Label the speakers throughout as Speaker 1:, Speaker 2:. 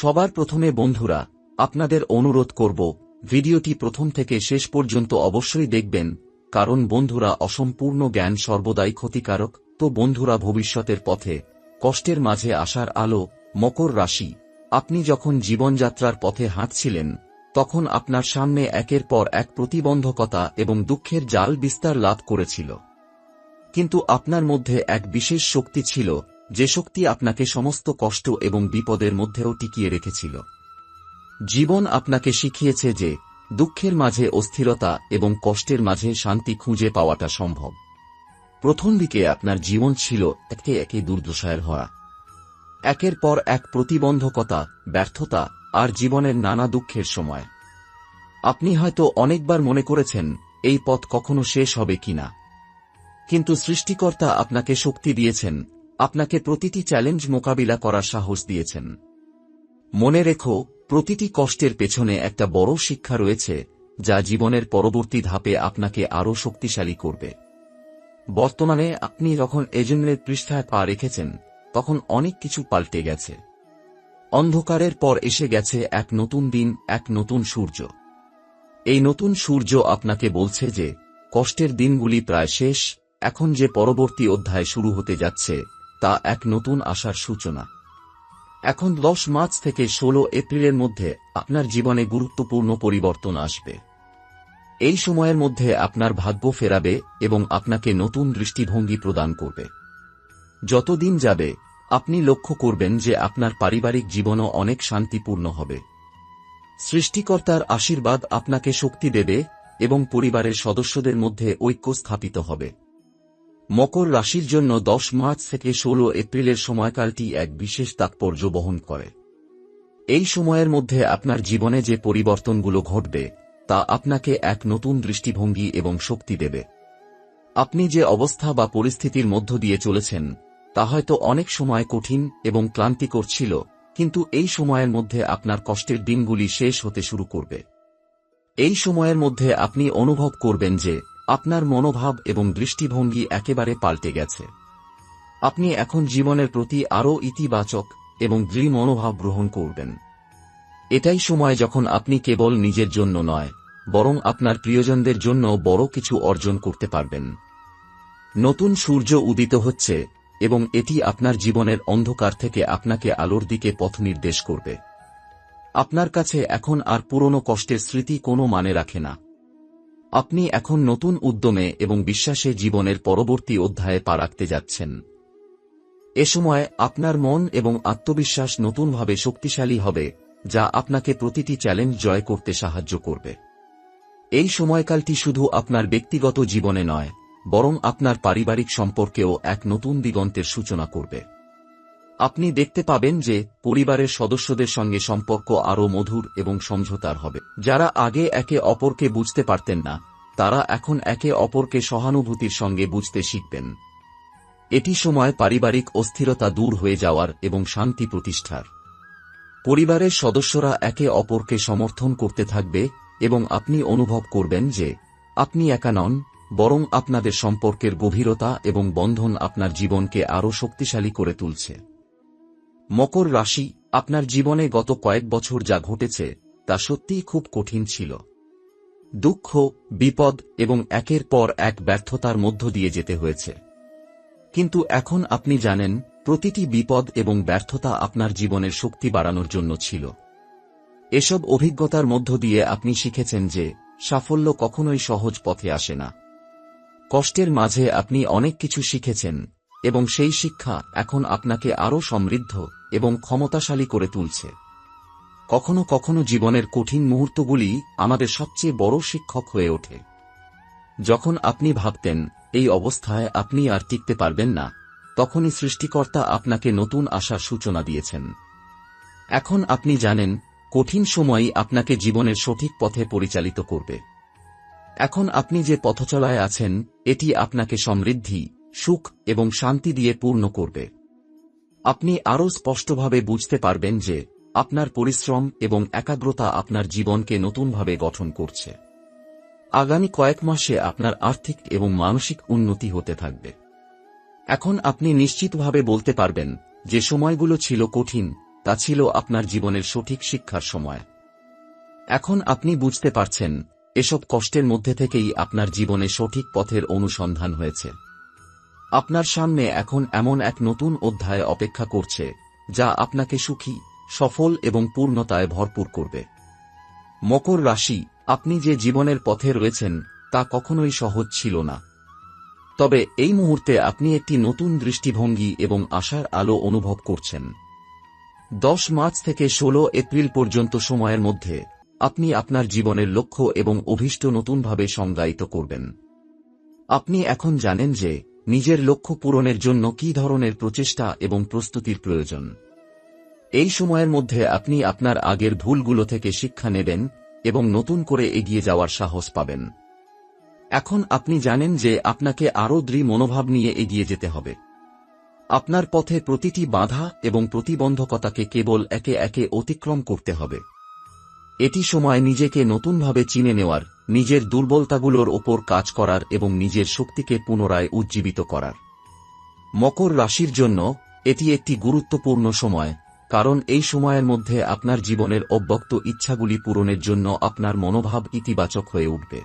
Speaker 1: সবার প্রথমে বন্ধুরা, আপনাদের অনুরোধ করব, ভিডিওটি প্রথম থেকে শেষ পর্যন্ত অবশ্যই দেখবেন, কারণ বন্ধুরা অসম্পূর্ণ জ্ঞান সর্বদাই ক্ষতিকারক, তো বন্ধুরা ভবিষ্যতের পথে, কষ্টের মাঝে আসার আলো, মকর রাশি, আপনি যখন জীবনযাত্রার পথে হাঁটছিলেন, তখন আপনার সামনে একের পর এক প্রতিবন্ধকতা এবং দুঃখের জাল বিস্তার লাভ করেছিল। কিন্তু আপনার মধ্যে এক বিশেষ শক্তি ছিল যে শক্তি আপনাকে সমস্ত কষ্ট এবং বিপদের মধ্যেও টিকিয়ে রেখেছিল। জীবন আপনাকে শিখিয়েছে যে দুঃখের মাঝে অস্থিরতা এবং কষ্টের মাঝে শান্তি খুঁজে পাওয়াটা সম্ভব। প্রথম দিকে আপনার জীবন ছিল একে একে দুর্দশায়ের হওয়া একের পর এক প্রতিবন্ধকতা, ব্যর্থতা আর জীবনের নানা দুঃখের সময়। আপনি হয়তো অনেকবার মনে করেছেন, এই পথ কখনো শেষ হবে কিনা। কিন্তু সৃষ্টিকর্তা আপনাকে শক্তি দিয়েছেন আপনাকে প্রতিটি চ্যালেঞ্জ মোকাবিলা করার সাহস দিয়েছেন। মনে রেখো, প্রতিটি কষ্টের পেছনে একটা বড় শিক্ষা রয়েছে, যা জীবনের পরবর্তী ধাপে আপনাকে আরও শক্তিশালী করবে। বর্তমানে আপনি যখন এজেন্টের পৃষ্ঠায় পা রেখেছেন, তখন অনেক কিছু পাল্টে গেছে। অন্ধকারের পর এসে গেছে এক নতুন দিন, এক নতুন সূর্য। এই নতুন সূর্য আপনাকে বলছে যে, কষ্টের দিনগুলি প্রায় শেষ, এখন যে পরবর্তী অধ্যায় শুরু হতে যাচ্ছে তা এক নতুন আশার সূচনা। এখন দশ মার্চ থেকে ষোলো এপ্রিলের মধ্যে আপনার জীবনে গুরুত্বপূর্ণ পরিবর্তন আসবে। এই সময়ের মধ্যে আপনার ভাগ্য ফেরাবে এবং আপনাকে নতুন দৃষ্টিভঙ্গি প্রদান করবে। যতদিন যাবে, আপনি লক্ষ্য করবেন যে আপনার পারিবারিক জীবনও অনেক শান্তিপূর্ণ হবে। সৃষ্টিকর্তার আশীর্বাদ আপনাকে শক্তি দেবে এবং পরিবারের সদস্যদের মধ্যে ঐক্য স্থাপিত হবে। মকর রাশির জন্য দশ মার্চ থেকে ষোলো এপ্রিলের সময়কালটি এক বিশেষ তাৎপর্য বহন করে। এই সময়ের মধ্যে আপনার জীবনে যে পরিবর্তনগুলো ঘটবে, তা আপনাকে এক নতুন দৃষ্টিভঙ্গি এবং শক্তি দেবে। আপনি যে অবস্থা বা পরিস্থিতির মধ্য দিয়ে চলেছেন, তা হয়তো অনেক সময় কঠিন এবং ক্লান্তিকর ছিল, কিন্তু এই সময়ের মধ্যে আপনার কষ্টের দিনগুলি শেষ হতে শুরু করবে। এই সময়ের মধ্যে আপনি অনুভব করবেন যে আপনার মনোভাব এবং দৃষ্টিভঙ্গি একেবারে পাল্টে গেছে। আপনি এখন জীবনের প্রতি আরও ইতিবাচক এবং দৃঢ় মনোভাব গ্রহণ করবেন। এটাই সময় যখন আপনি কেবল নিজের জন্য নয়, বরং আপনার প্রিয়জনদের জন্য বড় কিছু অর্জন করতে পারবেন। নতুন সূর্য উদিত হচ্ছে এবং এটি আপনার জীবনের অন্ধকার থেকে আপনাকে আলোর দিকে পথ নির্দেশ করবে। আপনার কাছে এখন আর পুরনো কষ্টের স্মৃতি কোনো মানে রাখে না। আপনি এখন নতুন উদ্যমে এবং বিশ্বাসে জীবনের পরবর্তী অধ্যায়ে পা রাখতে যাচ্ছেন। এ সময় আপনার মন এবং আত্মবিশ্বাস নতুনভাবে শক্তিশালী হবে, যা আপনাকে প্রতিটি চ্যালেঞ্জ জয় করতে সাহায্য করবে। এই সময়কালটি শুধু আপনার ব্যক্তিগত জীবনে নয়, বরং আপনার পারিবারিক সম্পর্কেও এক নতুন দিগন্তের সূচনা করবে। আপনি দেখতে পাবেন যে পরিবারের সদস্যদের সঙ্গে সম্পর্ক আরও মধুর এবং সমঝোতার হবে। যারা আগে একে অপরকে বুঝতে পারতেন না, তারা এখন একে অপরকে সহানুভূতির সঙ্গে বুঝতে শিখবেন। এটি সময় পারিবারিক অস্থিরতা দূর হয়ে যাওয়ার এবং শান্তি প্রতিষ্ঠার। পরিবারের সদস্যরা একে অপরকে সমর্থন করতে থাকবে এবং আপনি অনুভব করবেন যে আপনি একা নন, বরং আপনাদের সম্পর্কের গভীরতা এবং বন্ধন আপনার জীবনকে আরও শক্তিশালী করে তুলছে। মকর রাশি, আপনার জীবনে গত কয়েক বছর যা ঘটেছে, তা সত্যিই খুব কঠিন ছিল। দুঃখ, বিপদ এবং একের পর এক ব্যর্থতার মধ্য দিয়ে যেতে হয়েছে। কিন্তু এখন আপনি জানেন, প্রতিটি বিপদ এবং ব্যর্থতা আপনার জীবনের শক্তি বাড়ানোর জন্য ছিল। এসব অভিজ্ঞতার মধ্য দিয়ে আপনি শিখেছেন যে, সাফল্য কখনোই সহজ পথে আসে না। কষ্টের মাঝে আপনি অনেক কিছু শিখেছেন এবং সেই শিক্ষা এখন আপনাকে আরও সমৃদ্ধ এবং ক্ষমতাশালী করে তুলছে। কখনো কখনো জীবনের কঠিন মুহূর্তগুলি আমাদের সবচেয়ে বড় শিক্ষক হয়ে ওঠে। যখন আপনি ভাবতেন, এই অবস্থায় আপনি আর টিকতে পারবেন না, তখনই সৃষ্টিকর্তা আপনাকে নতুন আশার সূচনা দিয়েছেন। এখন আপনি জানেন, কঠিন সময়ই আপনাকে জীবনের সঠিক পথে পরিচালিত করবে। এখন আপনি যে পথচলায় আছেন, এটি আপনাকে সমৃদ্ধি সুখ এবং শান্তি দিয়ে পূর্ণ করবে। আপনি আরও স্পষ্টভাবে বুঝতে পারবেন যে, আপনার পরিশ্রম এবং একাগ্রতা আপনার জীবনকে নতুনভাবে গঠন করছে। আগামী কয়েক মাসে আপনার আর্থিক এবং মানসিক উন্নতি হতে থাকবে। এখন আপনি নিশ্চিতভাবে বলতে পারবেন যে সময়গুলো ছিল কঠিন, তা ছিল আপনার জীবনের সঠিক শিক্ষার সময়। এখন আপনি বুঝতে পারছেন, এসব কষ্টের মধ্যে থেকেই আপনার জীবনে সঠিক পথের অনুসন্ধান হয়েছে। আপনার সামনে এখন এমন এক নতুন অধ্যায় অপেক্ষা করছে, যা আপনাকে সুখী, সফল এবং পূর্ণতায় ভরপুর করবে। মকর রাশি, আপনি যে জীবনের পথে রয়েছেন, তা কখনোই সহজ ছিল না। তবে এই মুহূর্তে আপনি একটি নতুন দৃষ্টিভঙ্গি এবং আশার আলো অনুভব করছেন। দশ মার্চ থেকে ১৬ এপ্রিল পর্যন্ত সময়ের মধ্যে, আপনি আপনার জীবনের লক্ষ্য এবং অভীষ্ট নতুনভাবে সংজ্ঞায়িত করবেন। আপনি এখন জানেন যে নিজের লক্ষ্য পূরণের জন্য কী ধরনের প্রচেষ্টা এবং প্রস্তুতির প্রয়োজন? এই সময়ের মধ্যে আপনি আপনার আগের ভুলগুলো থেকে শিক্ষা নেবেন এবং নতুন করে এগিয়ে যাওয়ার সাহস পাবেন। এখন আপনি জানেন যে আপনাকে আরও দৃঢ় মনোভাব নিয়ে এগিয়ে যেতে হবে। আপনার পথে প্রতিটি বাধা এবং প্রতিবন্ধকতাকে কেবল একে একে অতিক্রম করতে হবে। এটি সময় নিজেকে নতুনভাবে চিনে নেওয়ার, নিজের দুর্বলতাগুলোর ওপর কাজ করার এবং নিজের শক্তিকে পুনরায় উজ্জীবিত করার। মকর রাশির জন্য এটি একটি গুরুত্বপূর্ণ সময়, কারণ এই সময়ের মধ্যে আপনার জীবনের অব্যক্ত ইচ্ছাগুলি পূরণের জন্য আপনার মনোভাব ইতিবাচক হয়ে উঠবে।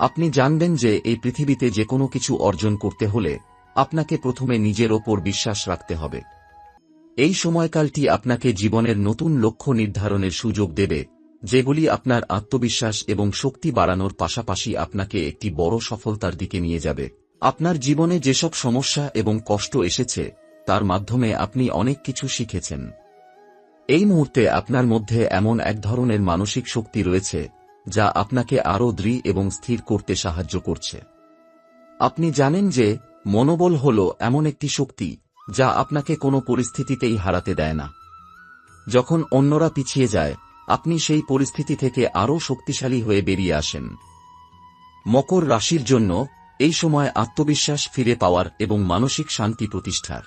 Speaker 1: আপনি জানবেন যে এই পৃথিবীতে যে কোনো কিছু অর্জন করতে হলে আপনাকে প্রথমে নিজের ওপর বিশ্বাস রাখতে হবে। এই সময়কালটি আপনাকে জীবনের নতুন লক্ষ্য নির্ধারণের সুযোগ দেবে, যেগুলি আপনার আত্মবিশ্বাস এবং শক্তি বাড়ানোর পাশাপাশি আপনাকে একটি বড় সফলতার দিকে নিয়ে যাবে। আপনার জীবনে যেসব সমস্যা এবং কষ্ট এসেছে, তার মাধ্যমে আপনি অনেক কিছু শিখেছেন। এই মুহূর্তে আপনার মধ্যে এমন এক ধরনের মানসিক শক্তি রয়েছে, যা আপনাকে আরও দৃঢ় এবং স্থির করতে সাহায্য করছে। আপনি জানেন যে মনোবল হল এমন একটি শক্তি যা আপনাকে কোনো পরিস্থিতিতেই হারাতে দেয় না। যখন অন্যরা পিছিয়ে যায়, আপনি সেই পরিস্থিতি থেকে আরও শক্তিশালী হয়ে বেরিয়ে আসেন। মকর রাশির জন্য এই সময় আত্মবিশ্বাস ফিরে পাওয়ার এবং মানসিক শান্তি প্রতিষ্ঠার।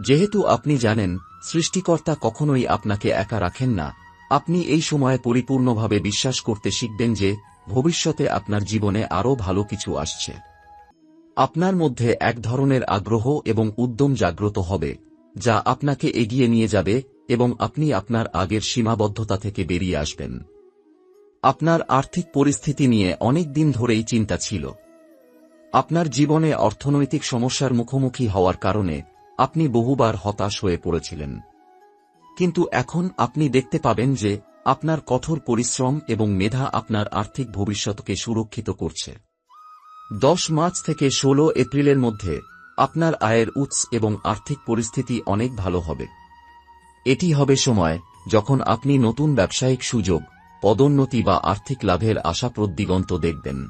Speaker 1: যেহেতু আপনি জানেন, সৃষ্টিকর্তা কখনোই আপনাকে একা রাখেন না, আপনি এই সময়ে পরিপূর্ণভাবে বিশ্বাস করতে শিখবেন যে ভবিষ্যতে আপনার জীবনে আরও ভালো কিছু আসছে। আপনার মধ্যে এক ধরনের আগ্রহ এবং উদ্যম জাগ্রত হবে, যা আপনাকে এগিয়ে নিয়ে যাবে এবং আপনি আপনার আগের সীমাবদ্ধতা থেকে বেরিয়ে আসবেন। আপনার আর্থিক পরিস্থিতি নিয়ে অনেক দিন ধরেই চিন্তা ছিল। আপনার জীবনে অর্থনৈতিক সমস্যার মুখোমুখি হওয়ার কারণে আপনি বহুবার হতাশ হয়ে পড়েছিলেন। কিন্তু এখন আপনি দেখতে পাবেন যে আপনার কঠোর পরিশ্রম এবং মেধা আপনার আর্থিক ভবিষ্যৎকে সুরক্ষিত করছে। দশ মার্চ থেকে ১৬ এপ্রিলের মধ্যে আপনার আয়ের উৎস এবং আর্থিক পরিস্থিতি অনেক ভালো হবে। এটি হবে সময় যখন আপনি নতুন ব্যবসায়িক সুযোগ, পদোন্নতি বা আর্থিক লাভের আশা প্রদিগন্ত দেখবেন।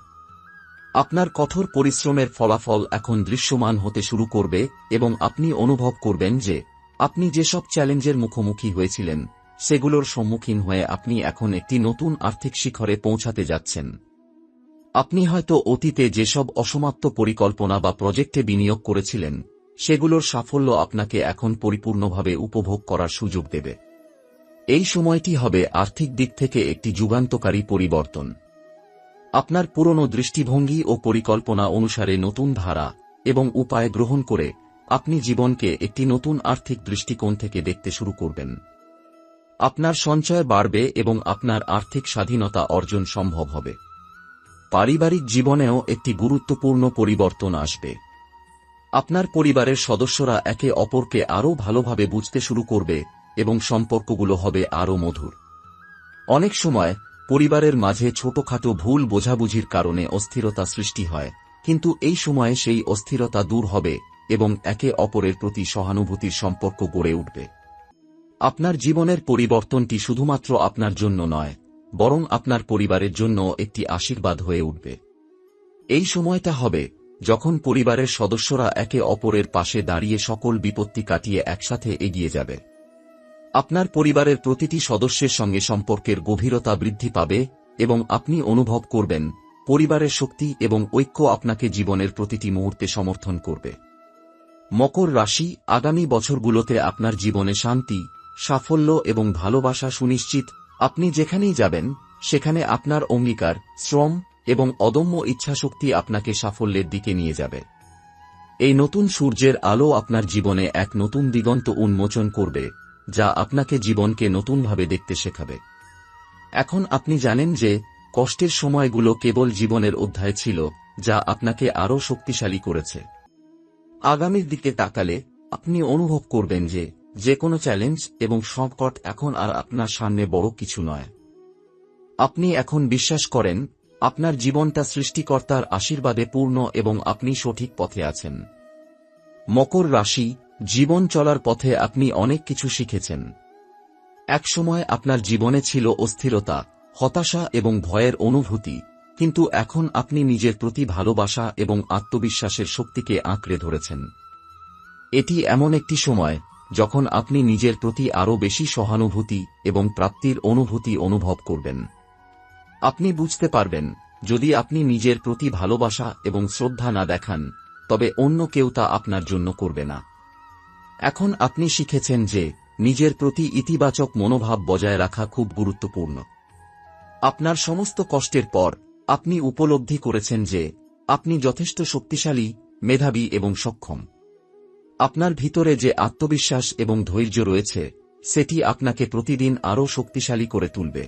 Speaker 1: আপনার কঠোর পরিশ্রমের ফলাফল এখন দৃশ্যমান হতে শুরু করবে এবং আপনি অনুভব করবেন যে আপনি যেসব চ্যালেঞ্জের মুখোমুখি হয়েছিলেন, সেগুলোর সম্মুখীন হয়ে আপনি এখন একটি নতুন আর্থিক শিখরে পৌঁছাতে যাচ্ছেন। আপনি হয়তো অতীতে যেসব অসমাপ্ত পরিকল্পনা বা প্রজেক্টে বিনিয়োগ করেছিলেন, সেগুলোর সাফল্য আপনাকে এখন পরিপূর্ণভাবে উপভোগ করার সুযোগ দেবে। এই সময়টি হবে আর্থিক দিক থেকে একটি যুগান্তকারী পরিবর্তন। আপনার পুরনো দৃষ্টিভঙ্গি ও পরিকল্পনা অনুসারে নতুন ধারা এবং উপায় গ্রহণ করে আপনি জীবনকে একটি নতুন আর্থিক দৃষ্টিকোণ থেকে দেখতে শুরু করবেন। আপনার সঞ্চয় বাড়বে এবং আপনার আর্থিক স্বাধীনতা অর্জন সম্ভব হবে। পারিবারিক জীবনেও একটি গুরুত্বপূর্ণ পরিবর্তন আসবে। আপনার পরিবারের সদস্যরা একে অপরকে আরও ভালোভাবে বুঝতে শুরু করবে এবং সম্পর্কগুলো হবে আরও মধুর। অনেক সময়, পরিবারের মাঝে ছোটখাটো ভুল বোঝাবুঝির কারণে অস্থিরতা সৃষ্টি হয়, কিন্তু এই সময়ে সেই অস্থিরতা দূর হবে এবং একে অপরের প্রতি সহানুভূতির সম্পর্ক গড়ে উঠবে। আপনার জীবনের পরিবর্তনটি শুধুমাত্র আপনার জন্য নয় বরং আপনার পরিবারের জন্য একটি আশীর্বাদ হয়ে উঠবে। এই সময়টা হবে যখন পরিবারের সদস্যরা একে অপরের পাশে দাঁড়িয়ে সকল বিপত্তি কাটিয়ে একসাথে এগিয়ে যাবে। আপনার পরিবারের প্রতিটি সদস্যের সঙ্গে সম্পর্কের গভীরতা বৃদ্ধি পাবে এবং আপনি অনুভব করবেন, পরিবারের শক্তি এবং ঐক্য আপনাকে জীবনের প্রতিটি মুহূর্তে সমর্থন করবে। মকর রাশি আগামী বছরগুলোতে আপনার জীবনে শান্তি, সাফল্য এবং ভালোবাসা সুনিশ্চিত আপনি যেখানেই যাবেন, সেখানে আপনার অঙ্গীকার, শ্রম এবং অদম্য ইচ্ছাশক্তি আপনাকে সাফল্যের দিকে নিয়ে যাবে। এই নতুন সূর্যের আলো আপনার জীবনে এক নতুন দিগন্ত উন্মোচন করবে, যা আপনাকে জীবনকে নতুনভাবে দেখতে শেখাবে। এখন আপনি জানেন যে, কষ্টের সময়গুলো কেবল জীবনের অধ্যায় ছিল, যা আপনাকে আরও শক্তিশালী করেছে। আগামীর দিকে তাকালে আপনি অনুভব করবেন যে যে কোনো চ্যালেঞ্জ এবং সংকট এখন আর আপনার সামনে বড় কিছু নয়। আপনি এখন বিশ্বাস করেন, আপনার জীবনটা সৃষ্টিকর্তার আশীর্বাদে পূর্ণ এবং আপনি সঠিক পথে আছেন। মকর রাশি, জীবন চলার পথে আপনি অনেক কিছু শিখেছেন। একসময় আপনার জীবনে ছিল অস্থিরতা, হতাশা এবং ভয়ের অনুভূতি, কিন্তু এখন আপনি নিজের প্রতি ভালোবাসা এবং আত্মবিশ্বাসের শক্তিকে আঁকড়ে ধরেছেন। এটি এমন একটি সময় যখন আপনি নিজের প্রতি আরও বেশি সহানুভূতি এবং প্রাপ্তির অনুভূতি অনুভব করবেন। আপনি বুঝতে পারবেন, যদি আপনি নিজের প্রতি ভালোবাসা এবং শ্রদ্ধা না দেখান, তবে অন্য কেউ তা আপনার জন্য করবে না। এখন আপনি শিখেছেন যে, নিজের প্রতি ইতিবাচক মনোভাব বজায় রাখা খুব গুরুত্বপূর্ণ। আপনার সমস্ত কষ্টের পর, আপনি উপলব্ধি করেছেন যে, আপনি যথেষ্ট শক্তিশালী, মেধাবী এবং সক্ষম। আপনার ভিতরে যে আত্মবিশ্বাস এবং ধৈর্য রয়েছে, সেটি আপনাকে প্রতিদিন আরও শক্তিশালী করে তুলবে।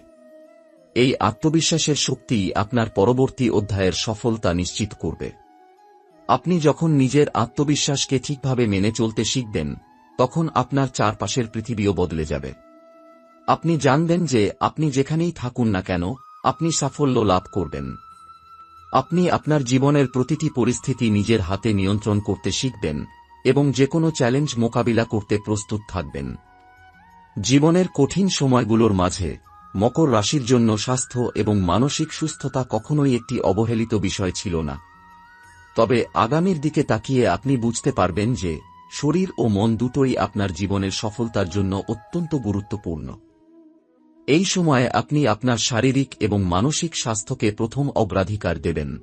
Speaker 1: এই আত্মবিশ্বাসের শক্তি আপনার পরবর্তী অধ্যায়ের সফলতা নিশ্চিত করবে। আপনি যখন নিজের আত্মবিশ্বাসকে ঠিকভাবে মেনে চলতে শিখবেন, তখন আপনার চারপাশের পৃথিবীও বদলে যাবে। আপনি জানবেন যে আপনি যেখানেই থাকুন না কেন, আপনি সাফল্য লাভ করবেন। আপনি আপনার জীবনের প্রতিটি পরিস্থিতি নিজের হাতে নিয়ন্ত্রণ করতে শিখবেন এবং যে কোনো চ্যালেঞ্জ মোকাবিলা করতে প্রস্তুত থাকবেন। জীবনের কঠিন সময়গুলোর মাঝে, মকর রাশির জন্য স্বাস্থ্য এবং মানসিক সুস্থতা কখনোই একটি অবহেলিত বিষয় ছিল না। তবে আগামীর দিকে তাকিয়ে আপনি বুঝতে পারবেন যে, শরীর ও মন দুটোই আপনার জীবনের সফলতার জন্য অত্যন্ত গুরুত্বপূর্ণ। এই সময়ে আপনি আপনার শারীরিক এবং মানসিক স্বাস্থ্যকে প্রথম অগ্রাধিকার দেবেন।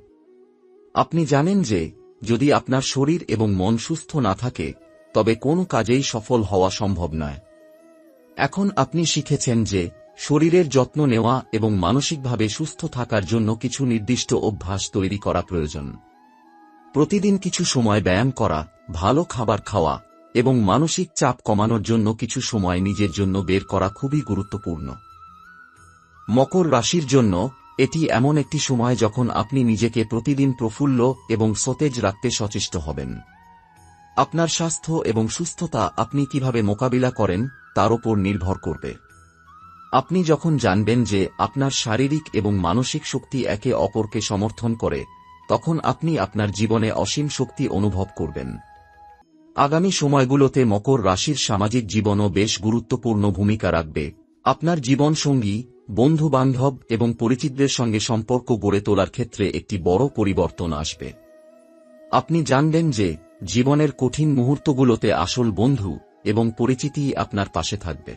Speaker 1: আপনি জানেন যে যদি আপনার শরীর এবং মন সুস্থ না থাকে, তবে কোনো কাজেই সফল হওয়া সম্ভব নয়। এখন আপনি শিখেছেন যে, শরীরের যত্ন নেওয়া এবং মানসিকভাবে সুস্থ থাকার জন্য কিছু নির্দিষ্ট অভ্যাস তৈরি করা প্রয়োজন। প্রতিদিন কিছু সময় ব্যায়াম করা, ভালো খাবার খাওয়া এবং মানসিক চাপ কমানোর জন্য কিছু সময় নিজের জন্য বের করা খুবই গুরুত্বপূর্ণ। মকর রাশির জন্য এটি এমন একটি সময় যখন আপনি নিজেকে প্রতিদিন প্রফুল্ল এবং সতেজ রাখতে সচেষ্ট হবেন। আপনার স্বাস্থ্য এবং সুস্থতা আপনি কীভাবে মোকাবিলা করেন, তার উপর নির্ভর করবে। আপনি যখন জানবেন যে আপনার শারীরিক এবং মানসিক শক্তি একে অপরকে সমর্থন করে, তখন আপনি আপনার জীবনে অসীম শক্তি অনুভব করবেন। আগামী সময়গুলোতে মকর রাশির সামাজিক জীবনও বেশ গুরুত্বপূর্ণ ভূমিকা রাখবে। আপনার জীবনসঙ্গী বন্ধু বান্ধব এবং পরিচিতদের সঙ্গে সম্পর্ক গড়ে তোলার ক্ষেত্রে একটি বড় পরিবর্তন আসবে। আপনি জানবেন যে, জীবনের কঠিন মুহূর্তগুলোতে আসল বন্ধু এবং পরিচিতি আপনার পাশে থাকবে।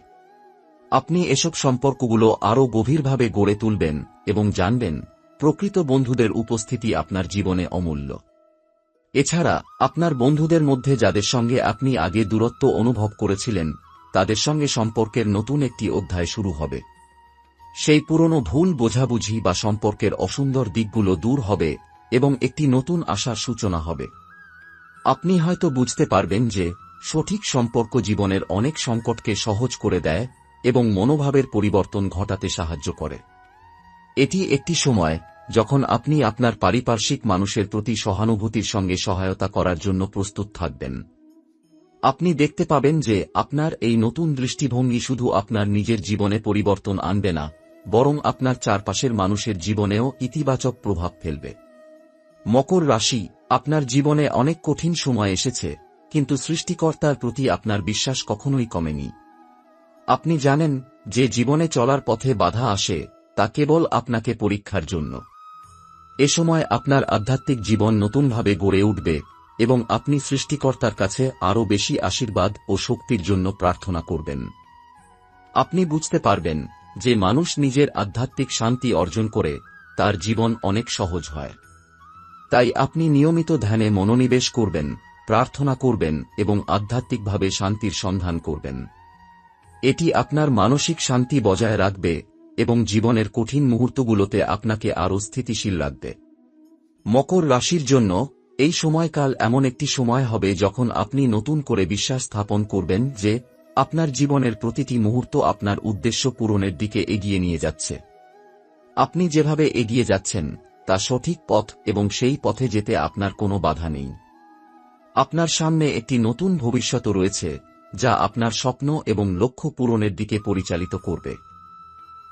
Speaker 1: আপনি এসব সম্পর্কগুলো আরও গভীরভাবে গড়ে তুলবেন এবং জানবেন, প্রকৃত বন্ধুদের উপস্থিতি আপনার জীবনে অমূল্য। এছাড়া, আপনার বন্ধুদের মধ্যে যাদের সঙ্গে আপনি আগে দূরত্ব অনুভব করেছিলেন, তাদের সঙ্গে সম্পর্কের নতুন একটি অধ্যায় শুরু হবে। সেই পুরনো ভুল বোঝাবুঝি বা সম্পর্কের অসুন্দর দিকগুলো দূর হবে এবং একটি নতুন আশার সূচনা হবে। আপনি হয়তো বুঝতে পারবেন যে, সঠিক সম্পর্ক জীবনের অনেক সংকটকে সহজ করে দেয় এবং মনোভাবের পরিবর্তন ঘটাতে সাহায্য করে। এটি একটি সময় যখন আপনি আপনার পারিপার্শ্বিক মানুষের প্রতি সহানুভূতির সঙ্গে সহায়তা করার জন্য প্রস্তুত থাকবেন। আপনি দেখতে পাবেন যে, আপনার এই নতুন দৃষ্টিভঙ্গি শুধু আপনার নিজের জীবনে পরিবর্তন আনবে না বরং আপনার চারপাশের মানুষের জীবনেও ইতিবাচক প্রভাব ফেলবে। মকর রাশি, আপনার জীবনে অনেক কঠিন সময় এসেছে, কিন্তু সৃষ্টিকর্তার প্রতি আপনার বিশ্বাস কখনোই কমেনি। আপনি জানেন, যে জীবনে চলার পথে বাধা আসে, তা কেবল আপনাকে পরীক্ষার জন্য। এ সময় আপনার আধ্যাত্মিক জীবন নতুনভাবে গড়ে উঠবে এবং আপনি সৃষ্টিকর্তার কাছে আরও বেশি আশীর্বাদ ও শক্তির জন্য প্রার্থনা করবেন। আপনি বুঝতে পারবেন যে মানুষ নিজের আধ্যাত্মিক শান্তি অর্জন করে, তার জীবন অনেক সহজ হয়। তাই আপনি নিয়মিত ধ্যানে মনোনিবেশ করবেন, প্রার্থনা করবেন এবং আধ্যাত্মিকভাবে শান্তির সন্ধান করবেন। এটি আপনার মানসিক শান্তি বজায় রাখবে এবং জীবনের কঠিন মুহূর্তগুলোতে আপনাকে আরও স্থিতিশীল রাখবে। মকর রাশির জন্য এই সময়কাল এমন একটি সময় হবে যখন আপনি নতুন করে বিশ্বাস স্থাপন করবেন যে আপনার জীবনের প্রতিটি মুহূর্ত আপনার উদ্দেশ্য পূরণের দিকে এগিয়ে নিয়ে যাচ্ছে। আপনি যেভাবে এগিয়ে যাচ্ছেন, তা সঠিক পথ এবং সেই পথে যেতে আপনার কোনো বাধা নেই। আপনার সামনে একটি নতুন ভবিষ্যৎ রয়েছে, যা আপনার স্বপ্ন এবং লক্ষ্য পূরণের দিকে পরিচালিত করবে।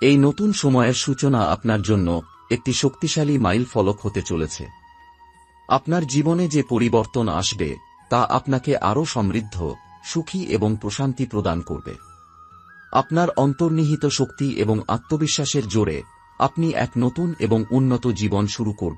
Speaker 1: এই নতুন সময়ের সূচনা আপনার জন্য একটি শক্তিশালী মাইল ফলক হতে চলেছে। আপনার জীবনে যে পরিবর্তন আসবে, তা আপনাকে আরও সমৃদ্ধ সুখী এবং প্রশান্তি প্রদান করবে। আপনার অন্তর্নিহিত শক্তি এবং আত্মবিশ্বাসের জোরে আপনি এক নতুন এবং উন্নত জীবন শুরু করবেন।